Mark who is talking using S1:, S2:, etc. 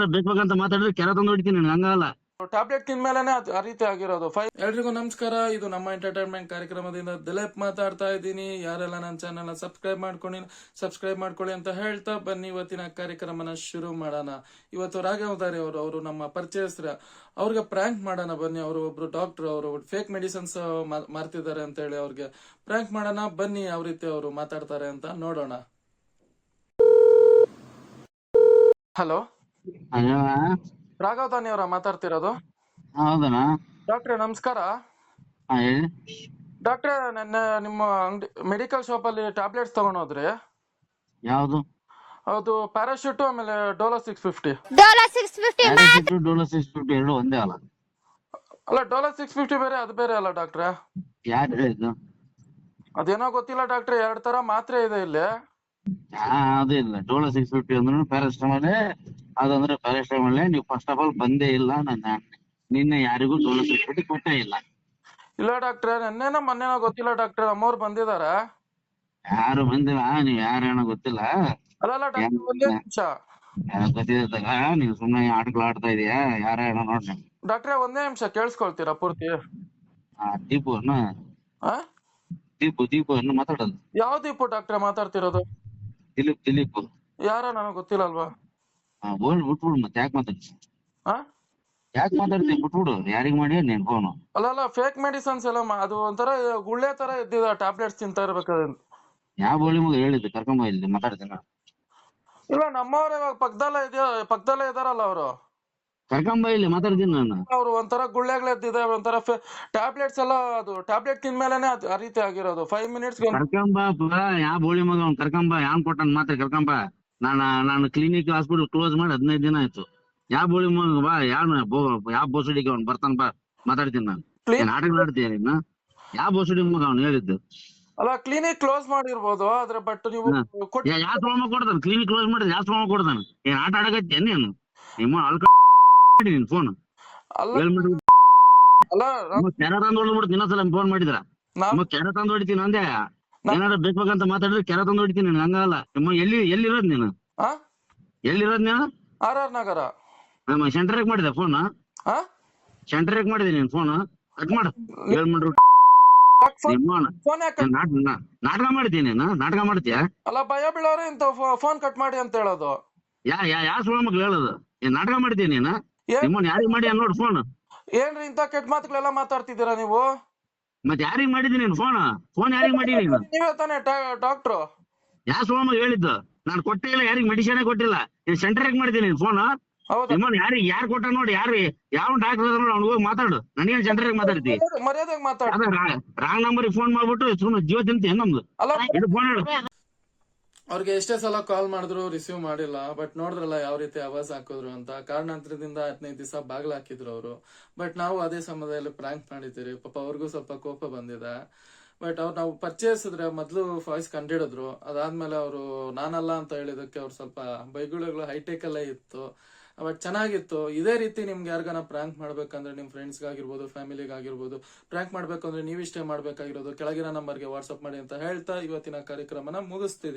S1: ಏನಾದ್ರು ಬೇಕಂತ ಮಾತಾಡಿದ್ರೆ ಕೆರ ತಂದು ಹೊಡಿತೀನಿ ನಿನ್ಗೆ ಹಂಗಲ್ಲ.
S2: ಟ್ಯಾಬ್ಲೆಟ್ ತಿಂದ್ಮೇಲೆ ಆ ರೀತಿ ಆಗಿರೋದು. ಫೈ ಎಲ್ರಿಗೂ ನಮಸ್ಕಾರ ಇದು ನಮ್ಮ ಎಂಟರ್ಟೈನ್ಮೆಂಟ್ ಕಾರ್ಯಕ್ರಮದಿಂದ ದಿಲೀಪ್ ಮಾತಾಡ್ತಾ ಇದ್ದೀನಿ. ಯಾರೆಲ್ಲ ನನ್ನ ಚಾನೆಲ್ ಸಬ್ಸ್ಕ್ರೈಬ್ ಮಾಡ್ಕೊಳ್ಳಿ ಸಬ್ಸ್ಕ್ರೈಬ್ ಮಾಡ್ಕೊಳ್ಳಿ ಅಂತ ಹೇಳ್ತಾ ಬನ್ನಿ. ಇವತ್ತಿನ ಕಾರ್ಯಕ್ರಮನ ಶುರು ಮಾಡೋಣ. ಇವತ್ತು ರಾಘವದಾರಿ ಅವರು ಅವರು ನಮ್ಮ ಪರಿಚಯಸ್ತ್ರ ಅವ್ರಿಗೆ ಪ್ರ್ಯಾಂಕ್ ಮಾಡೋಣ ಬನ್ನಿ. ಅವರು ಒಬ್ರು ಡಾಕ್ಟರ್ ಅವರು ಫೇಕ್ ಮೆಡಿಸಿನ್ಸ್ ಮಾರ್ತಿದ್ದಾರೆ ಅಂತ ಹೇಳಿ ಅವ್ರಿಗೆ ಪ್ರ್ಯಾಂಕ್ ಮಾಡೋಣ. ಬನ್ನಿ ಯಾವ ರೀತಿ ಅವರು ಮಾತಾಡ್ತಾರೆ ಅಂತ ನೋಡೋಣ. ಹಲೋ
S1: ಅಯ್ಯೋ
S2: ರಾಘವ್ ದಾನಿ ಅವರ ಮಾತಾಡ್ತಿರೋದು?
S1: ಹೌದಣ್ಣ.
S2: ಡಾಕ್ಟ್ರೆ ನಮಸ್ಕಾರ.
S1: ಹಾ ಹೇಳಿ.
S2: ಡಾಕ್ಟ್ರೆ ನನ್ನ ನಿಮ್ಮ ಅಂಗಡಿ ಮೆಡಿಕಲ್ ಶಾಪ್ ಅಲ್ಲಿ ಟ್ಯಾಬ್ಲೆಟ್ಸ್ ತಗೊಂಡೋದ್ರಿ?
S1: ಯಾವ್ದು?
S2: ಅದು ಪ್ಯಾರಾಶೂಟ್ ಆಮೇಲೆ Dolo six fifty.
S3: Dolo six fifty
S1: Dolo six fifty ಎರಡು ಒಂದೇ ಅಲ್ಲ.
S2: ಅಲ್ಲ ಡೋಲೋ ಸಿಕ್ಸ್ ಫಿಫ್ಟಿ ಬೇರೆ ಅದು ಬೇರೆ ಅಲ್ಲ ಡಾಕ್ಟ್ರೆ.
S1: ಯಾರು ಹೇಳಿದ್ದು?
S2: ಅದೇನೋ ಗೊತ್ತಿಲ್ಲ ಡಾಕ್ಟ್ರೆ ಎರಡ್ ತರ ಮಾತ್ರೆ ಇದೆ ಇಲ್ಲಿ.
S1: ಅದು ಇಲ್ಲ. ಡೋಲೋ ಸಿಕ್ಸ್ ಫಿಫ್ಟಿ ಅಂದ್ರೆ ಪ್ಯಾರಾಸ್ಟಮಾಲ್ ಅದಂದ್ರೆ ಪ್ಯಾರಾಸ್ಟಮಾಲ್ ನೀವು ಫಸ್ಟ್ ಆಫ್ ಆಲ್ ಬಂದೇ ಇಲ್ಲ ನನ್ನ ನಿನ್ನೆ ಯಾರಿಗೂ ಡೋಲೋ ಸಿಕ್ಸ್ ಫಿಫ್ಟಿ ಕೊಟ್ಟೇ ಇಲ್ಲ.
S2: ಇಲ್ಲ ಡಾಕ್ಟ್ರೆ ನೆನ್ನೆನೋ ಮೊನ್ನೆನೋ ಗೊತ್ತಿಲ್ಲ ಡಾಕ್ಟ್ರೆ ಅಮ್ಮೋರ್ ಬಂದಿದಾರ.
S1: ಯಾರು ಬಂದಿಲ್ಲ ನೀವ್ ಯಾರು ಏನೋ ಗೊತ್ತಿಲ್ಲ.
S2: ಅಲ್ಲಲ್ಲ ಡಾಕ್ಟ್ರೆ ಒಂದೇ ನಿಮಿಷ.
S1: ಗೊತ್ತಿದ್ದಾಗ ನೀವ್ ಸುಮ್ನೆ ಆಟಗಳು ಆಡ್ತಾ ಇದೀಯಾ ಯಾರ ಏನೋ ನೋಡ್ರಿ.
S2: ಡಾಕ್ಟ್ರೆ ಒಂದೇ ನಿಮಿಷ ಕೇಳಿಸ್ಕೊಳ್ತೀರಾ ಪೂರ್ತಿ?
S1: ಆ ದೀಪು ಅನ್ನ.
S2: ಆ?
S1: ದೀಪು ದೀಪು ಅನ್ನು ಮಾತಾಡೋದು.
S2: ಯಾವ ದೀಪು ಡಾಕ್ಟ್ರೆ ಮಾತಾಡ್ತಿರೋದು?
S1: ದಿಲೀಪ್ ದಿಲೀಪ್
S2: ಯಾರ ನನಗೆ ಗೊತ್ತಿಲ್ಲ ಅಲ್ವಾ
S1: ಹಾ ಬೋಲ್ ಬಿಟ್ಬಿಡು ಮತ್ತೆ ಯಾಕೆ ಮಾತಾಡ್ತಿ?
S2: ಆ?
S1: ಯಾಕೆ ಮಾತಾಡ್ತಿ? ಬಿಟ್ಬಿಡು ಯಾರಿಗ್ ಮಾಡಿ ನೀನ್ ಅಲ್ಲ
S2: ಅಲ್ಲ ಫೇಕ್ ಮೆಡಿಸನ್ಸ್ ಎಲ್ಲ ಮಾ- ಅದು ಒಂಥರ ಗುಳ್ಳೆ ತರ ಇದ್ದಿದ ಟ್ಯಾಬ್ಲೆಟ್ಸ್ ತಿಂತಾ ಇರ್ಬೇಕಾದ್ರೆ
S1: ಯಾವ ಬೋಳಿ ಮಗ ಹೇಳಿದ್ದು? ಕರ್ಕೊಂಬ ಇಲ್ಲಿ ಮಾತಾಡ್ತೀನಿ
S2: ಇಲ್ಲ ನಮ್ಮವ್ರ ಇವಾಗ ಪಕ್ಕದಲ್ಲೇ ಇದೆಯಾ ಪಕ್ಕದಲ್ಲೇ ಇದಾರಲ್ಲ ಅವರು.
S1: ಕರ್ಕೊಂಬ ಇಲ್ಲಿ ಮಾತಾಡ್ತೀನಿ ನಾನು.
S2: ಅವ್ರು ಒಂಥರ ಗುಳ್ಳೆಗಳು ಎದ್ದಿದೆ ಒಂಥರ ಟ್ಯಾಬ್ಲೆಟ್ಸ್ ಎಲ್ಲ ಅದು ಟ್ಯಾಬ್ಲೆಟ್ ತಿಂದ್ಮೇಲೆನೆ ಅದು ಆ ರೀತಿ ಆಗಿರೋದು. ಫೈವ್ ಮಿನಿಟ್ಸ್
S1: ಕರ್ಕೊಂಬ ಯಾವ ಬೋಳಿ ಮಗ ಅವ್ನ್ ಕರ್ಕೊಂಬ ಯಾನ್ ಕೊಟ್ಟನ್ ಮಾತ್ರ ಕರ್ಕೊಂಬ ನಾನು ನಾನು ಕ್ಲಿನಿಕ್ ಹಾಸ್ಪಿಟಲ್ ಕ್ಲೋಸ್ ಮಾಡಿ ಹದಿನೈದು ದಿನ ಆಯ್ತು. ಯಾವ ಬೋಳಿ ಮಗ ಬಾ ಯಾವ ಯಾವ ಬೋಸಡಿಗೆ ಅವ್ನು ಬರ್ತಾನ ಬಾ ಮಾತಾಡ್ತೀನಿ ನಾನು. ನಾಟಕ ಮಾಡ್ತೀನಿ ಯಾವ ಬೋಸಡಿ ಮಗ ಅವ್ನು ಹೇಳಿದ್ದು?
S2: ಅಲ್ಲ ಕ್ಲಿನಿಕ್ ಕ್ಲೋಸ್ ಮಾಡಿರ್ಬೋದು ಆದ್ರೆ ಬಟ್ ನೀವು
S1: ಯಾವ ಕೊಡ್ತಾನ? ಕ್ಲಿನಿಕ್ ಕ್ಲೋಸ್ ಮಾಡಿದ್ರೆ ಯಾವ ಕೊಡ್ತಾನ? ಏನ್ ಆಟ ಆಡಕತ್ತೀಯ ನೀನು? ನಿಮ್ಮ ಅಳ್ಕ ನಿನ್ ಫೋನ್
S2: ಅಲ್ಲ.
S1: ಕೆರ ತಂದು ಹೊಡ್ಬಿಡ್ತೀನಿ ಇನ್ನೊಂದ್ಸಲ ಫೋನ್ ಮಾಡಿದ್ರ.
S2: ಕೆರೆ
S1: ತಂದ್ ಕೆರ ತಂದು ಹೊಡಿತೀನಿ ಅಂದೆ. ಏನಾರ ಬೇಕಂತ ಮಾತಾಡಿದ್ರೆ ಕೆರೆ ತಂದು ಹೊಡಿತೀನಿ ನಿನ್ಗೆ ಹಂಗಲ್ಲ. ನಿಮ್ಮ ಎಲ್ಲಿ ಎಲ್ಲಿರೋದ್ ನೀನು? ಎಲ್ಲಿರೋದ್ ನೀನು?
S2: R R Nagar.
S1: ನಮ್ಮ ಸೆಂಟರ್ಗೆ ಮಾಡಿದೆ ಫೋನ್ ಸೆಂಟರ್ಗೆ ಮಾಡಿದೆ ನೀನ್ ಫೋನ್ ಕಟ್ ಮಾಡು. ನಿಮ್ಮ
S2: ಯಾಕೆ
S1: ನಾಟಕ ಮಾಡ್ತೀನಿ ನೀನು? ನಾಟಕ ಮಾಡ್ತೀಯ?
S2: ಅಲ್ಲ ಭಯ ಬೀಳೋರೆ ಇಂತ ಫೋನ್ ಕಟ್ ಮಾಡಿ ಅಂತ ಹೇಳೋದು.
S1: ಯಾ ಯಾ ಯಾ ಸುಳ್ಳ ಮಕ್ಳು ಹೇಳೋದು? ನಾಟಕ ಮಾಡ್ತೀನಿ ನೀನು? ನಿಮ್ಮನ್ನ ಯಾರಿಗ್ ಮಾಡಿ ನೋಡ್ ಫೋನ್
S2: ಏನ್ರಿ ಇಂತ ಕೆಟ್ಟ ಮಾತುಗಳೆಲ್ಲ ಮಾತಾಡ್ತಿದ್ದೀರಾ ನೀವು?
S1: ಮತ್ತೆ ಯಾರಿಗ್ ಮಾಡಿದೀನಿ ನೀನು ಫೋನ್ ಫೋನ್ ಯಾರಿಗ್ ಮಾಡಿ ನೀನು?
S2: ನೀವೇ ತಾನೇ ಡಾಕ್ಟ್ರು.
S1: ಯಾ ಸೋಮ ಹೇಳಿದ್ದ? ನಾನು ಕೊಟ್ಟೇ ಇಲ್ಲ ಯಾರಿಗ್ ಮೆಡಿಸಿನ್ ಕೊಟ್ಟಿಲ್ಲ. ನೀನ್ ಸೆಂಟರ್ಗೆ ಮಾಡಿದ್ದೀನಿ ನೀನ್ ಫೋನ್
S2: ಹೌದು.
S1: ನಿಮ್ಮನ್ನ ಯಾರಿಗ್ ಯಾರ್ ಕೊಟ್ಟ ನೋಡಿ ಯಾರು ಯಾವ ಡಾಕ್ಟರ್ ಅದ ನೋಡಿ ಅವ್ನಿಗೆ ಹೋಗಿ ಮಾತಾಡು. ನನಗೇನ್ ಸೆಂಟರ್ಗೆ ಮಾತಾಡ್ತಿ?
S2: ಮರ್ಯಾದೆಗೆ ಮಾತಾಡ
S1: ರಾಂಗ್ ನಂಬರ್ ಫೋನ್ ಮಾಡ್ಬಿಟ್ಟು ಸುಮ್ಮನೆ ಜೀವ ತಿಂತಿ ನಮ್ದು?
S2: ಅಲ್ಲ
S1: ಇದು ಫೋನ್ ಹೇಳು
S2: ಅವ್ರಿಗೆ ಎಷ್ಟೇ ಸಲ ಕಾಲ್ ಮಾಡಿದ್ರು, ರಿಸೀವ್ ಮಾಡಿಲ್ಲ, ಬಟ್ ನೋಡಿದ್ರಲ್ಲ ಯಾವ ರೀತಿ ಅವಾಜ್ ಹಾಕಿದ್ರು ಅಂತ. ಕಾರಣಾಂತರದಿಂದ ಹದಿನೈದು ದಿವಸ ಬಾಗ್ಲ ಹಾಕಿದ್ರು ಅವರು. ಬಟ್ ನಾವು ಅದೇ ಸಮಯದಲ್ಲಿ ಪ್ರ್ಯಾಂಕ್ ಮಾಡಿದ್ದೀರಿ ಪಾಪ ಅವ್ರಿಗೂ ಸ್ವಲ್ಪ ಕೋಪ ಬಂದಿದೆ. ಬಟ್ ಅವ್ರು ನಾವು ಪರ್ಚೇಸಿದ್ರೆ ಮೊದಲು ವಾಯ್ಸ್ ಕಂಡಿಡಿದ್ರು. ಅದಾದ್ಮೇಲೆ ಅವರು, ನಾನಲ್ಲ ಅಂತ ಹೇಳಿದಕ್ಕೆ ಅವ್ರು ಸ್ವಲ್ಪ ಬೈಗುಳಗಳು ಹೈಟೆಕ್ ಅಲ್ಲೇ ಇತ್ತು. ಬಟ್ ಚೆನ್ನಾಗಿತ್ತು. ಇದೇ ರೀತಿ ನಿಮ್ಗೆ ಯಾರಿಗಾನ ಪ್ರ್ಯಾಂಕ್ ಮಾಡ್ಬೇಕಂದ್ರೆ ನಿಮ್ಮ ಫ್ರೆಂಡ್ಸ್ಗಾಗಿರ್ಬೋದು ಫ್ಯಾಮಿಲಿಗಾಗಿರ್ಬೋದು ಪ್ರ್ಯಾಂಕ್ ಮಾಡ್ಬೇಕಂದ್ರೆ ನೀವಿಷ್ಟೇ ಮಾಡ್ಬೇಕಾಗಿರೋದು. ಕೆಳಗಿನ ನಂಬರ್ಗೆ ವಾಟ್ಸಪ್ ಮಾಡಿ ಅಂತ ಹೇಳ್ತಾ ಇವತ್ತಿನ ಕಾರ್ಯಕ್ರಮನ ಮುಗಿಸ್ತಿದ್ದೀನಿ